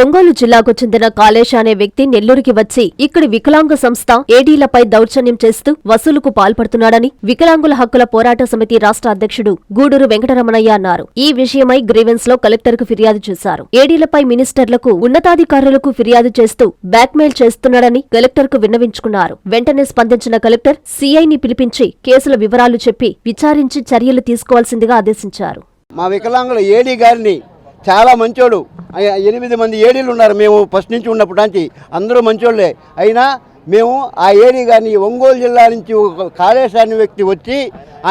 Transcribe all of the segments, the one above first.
ఒంగోలు జిల్లాకు చెందిన కాళేశ అనే వ్యక్తి నెల్లూరుకి వచ్చి ఇక్కడి వికలాంగ సంస్థ ఏడీలపై దౌర్జన్యం చేస్తూ వసూలుకు పాల్పడుతున్నాడని వికలాంగుల హక్కుల పోరాట సమితి రాష్ట్ర అధ్యక్షుడు గూడూరు వెంకటరమణయ్య అన్నారు. ఈ విషయమై గ్రీవెన్స్లో కలెక్టర్కు ఫిర్యాదు చేశారు. ఏడీలపై మినిస్టర్లకు ఉన్నతాధికారులకు ఫిర్యాదు చేస్తూ బ్లాక్మెయిల్ చేస్తున్నాడని కలెక్టర్కు విన్నవించుకున్నారు. వెంటనే స్పందించిన కలెక్టర్ సీఐని పిలిపించి కేసుల వివరాలు చెప్పి విచారించి చర్యలు తీసుకోవాల్సిందిగా ఆదేశించారు. మా వికలాంగుల ఏడీ గారిని చాలా మంచోడు. ఎనిమిది మంది ఏడీలు ఉన్నారు. మేము ఫస్ట్ నుంచి ఉన్నప్పటి నుంచి అందరూ మంచోళ్ళే. అయినా మేము ఆ ఏడీ కానీ ఒంగోలు జిల్లా నుంచి ఒక కాళేశ్ వ్యక్తి వచ్చి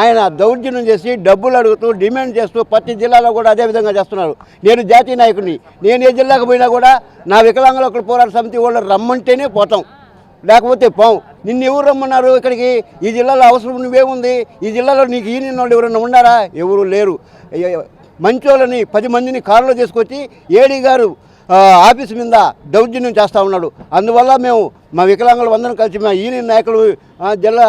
ఆయన దౌర్జన్యం చేసి డబ్బులు అడుగుతూ డిమాండ్ చేస్తూ ప్రతి జిల్లాలో కూడా అదే విధంగా చేస్తున్నారు. నేను జాతీయ నాయకుడిని. నేను ఏ జిల్లాకు పోయినా కూడా నా వికలాంగుల హక్కుల పోరాట సమితి వాళ్ళు రమ్మంటేనే పోతాం. లేకపోతే పోం. నిన్ను ఎవరు రమ్మన్నారు ఇక్కడికి? ఈ జిల్లాలో అవసరం నువ్వేముంది? ఈ జిల్లాలో నీకు ఈ వాళ్ళు ఎవరన్నా ఉన్నారా? ఎవరు లేరు. మంచోళ్ళని పది మందిని కారులో తీసుకొచ్చి ఏడీ గారు ఆఫీస్ మీద దౌర్జన్యం చేస్తూ ఉన్నాడు. అందువల్ల మేము మా వికలాంగులు అందరం కలిసి మా యూనియన్ నాయకులు జిల్లా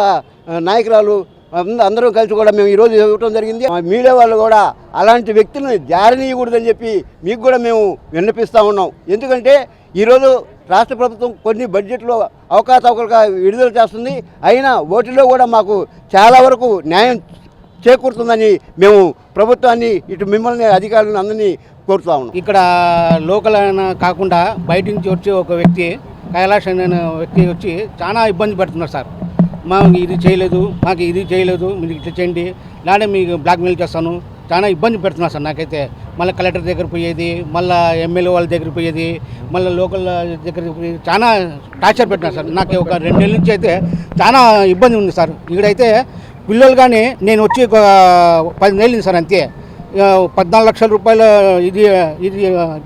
నాయకురాలు అంద- అందరూ కలిసి కూడా మేము ఈరోజు ఇవ్వటం జరిగింది. మీడియా వాళ్ళు కూడా అలాంటి వ్యక్తులను జారనీయకూడదని చెప్పి మీకు కూడా మేము విన్నపిస్తూ ఉన్నాం. ఎందుకంటే ఈరోజు రాష్ట్ర ప్రభుత్వం కొన్ని బడ్జెట్లో అవకాశ విడుదల చేస్తుంది. అయినా ఓటిలో కూడా మాకు చాలా వరకు న్యాయం చేకూరుతుందని మేము ప్రభుత్వాన్ని ఇటు మిమ్మల్ని అధికారులను అందరినీ కోరుతా ఉన్నాం. ఇక్కడ లోకల్ అయినా కాకుండా బయట నుంచి వచ్చే ఒక వ్యక్తి కైలాష్ అనే వ్యక్తి వచ్చి చాలా ఇబ్బంది పెడుతున్నారు సార్. మాకు ఇది చేయలేదు మాకు ఇది చేయలేదు మీరు ఇట్లా చేయండి లేదంటే మీకు బ్లాక్మెయిల్ చేస్తాను. చాలా ఇబ్బంది పెడుతున్నారు సార్ నాకైతే. మళ్ళీ కలెక్టర్ దగ్గర పోయేది మళ్ళీ ఎమ్మెల్యే వాళ్ళ దగ్గర పోయేది మళ్ళీ లోకల్ దగ్గర పోయేది చాలా టార్చర్ పెట్టినారు సార్. నాకు ఒక రెండు నెలల నుంచి అయితే చాలా ఇబ్బంది ఉంది సార్. ఇక్కడైతే పిల్లలు కానీ నేను వచ్చి ఒక పది నెలలు సార్ అంతే. పద్నాలుగు లక్షల రూపాయలు ఇది ఇది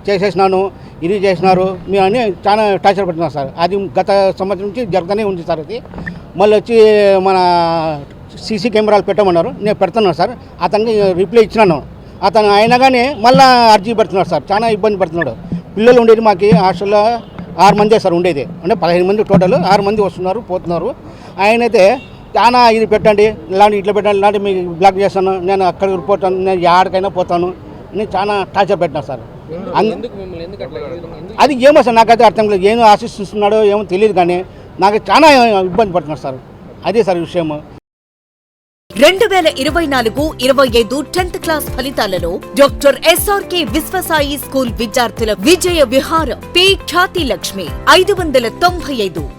చేసేసినాను ఇది చేసినారు. మేము అని చాలా టార్చర్ పెడుతున్నారు సార్. అది గత సంవత్సరం నుంచి జరుగుతూనే ఉంది సార్ అది. మళ్ళీ వచ్చి మన సీసీ కెమెరాలు పెట్టమన్నారు. నేను పెడుతున్నాను సార్. అతనికి రిప్లై ఇచ్చినాను. అతను అయినా కానీ మళ్ళీ అర్జీ పెడుతున్నాడు సార్. చాలా ఇబ్బంది పడుతున్నాడు. పిల్లలు ఉండేది మాకు హాస్టల్లో ఆరు మందే సార్ ఉండేది. అంటే పదిహేను మంది టోటల్ ఆరు మంది వస్తున్నారు పోతున్నారు. ఆయనైతే చాలా ఇది పెట్టండి. ఇలాంటి ఇట్లా పెట్టండి. ఇలాంటి మీకు బ్లాక్ చేస్తాను. నేను అక్కడికి పోతాను. నేను ఎక్కడికైనా పోతాను. అని చాలా టార్చర్ పెట్టినా సార్. అన్- అది ఏమో సార్ నాకైతే అర్థం లేదు ఏం ఆశిస్తున్నాడో ఏమో తెలియదు కానీ నాకు చాలా ఇబ్బంది పడుతున్నారు సార్. అదే సార్ విషయము. రెండు వేల ఇరవై నాలుగు ఇరవై ఐదు టెన్త్ క్లాస్ ఫలితాలలో డాక్టర్ ఎస్ఆర్కే విశ్వసాయి స్కూల్ విద్యార్థుల విజయ విహారం పి ఖ్యాతి లక్ష్మి ఐదు వందల తొంభై ఐదు.